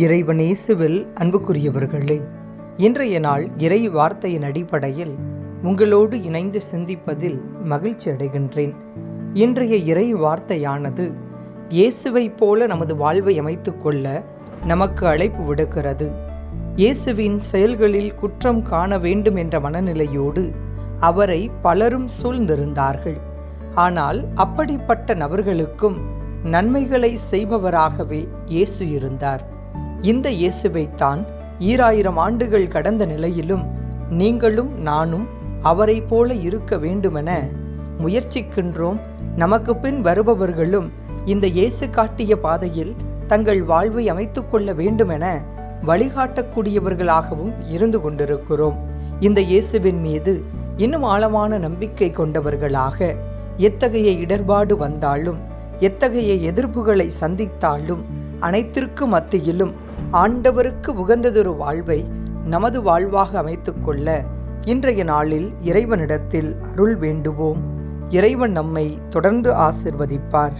இறைவனேசுவில் அன்புக்குரியவர்களே இன்றைய நாள் இறை வார்த்தையின் அடிப்படையில் உங்களோடு இணைந்து சிந்திப்பதில் மகிழ்ச்சி அடைகின்றேன். இன்றைய இறை வார்த்தையானது இயேசுவைப் போல நமது வாழ்வை அமைத்து கொள்ள நமக்கு அழைப்பு விடுக்கிறது. இயேசுவின் செயல்களில் குற்றம் காண வேண்டும் என்ற மனநிலையோடு அவரை பலரும் சூழ்ந்திருந்தார்கள். ஆனால் அப்படிப்பட்ட நபர்களுக்கும் நன்மைகளை செய்பவராகவே இயேசு இருந்தார். இந்த இயேசுவைத்தான் ஈராயிரம் ஆண்டுகள் கடந்த நிலையிலும் நீங்களும் நானும் அவரை போல இருக்க வேண்டுமென முயற்சிக்கின்றோம். நமக்கு பின் வருபவர்களும் இந்த இயேசு காட்டிய பாதையில் தங்கள் வாழ்வை அமைத்து கொள்ள வேண்டுமென வழிகாட்டக்கூடியவர்களாகவும் இருந்து கொண்டிருக்கிறோம். இந்த இயேசுவின் மீது இன்னும் ஆழமான நம்பிக்கை கொண்டவர்களாக எத்தகைய இடர்பாடு வந்தாலும் எத்தகைய எதிர்ப்புகளை சந்தித்தாலும் அனைத்திற்கு மத்தியிலும் ஆண்டவருக்கு உகந்ததொரு வாழ்வை நமது வாழ்வாக அமைத்துக்கொள்ள இன்றைய நாளில் இறைவனிடத்தில் அருள் வேண்டுவோம். இறைவன் நம்மை தொடர்ந்து ஆசிர்வதிப்பார்.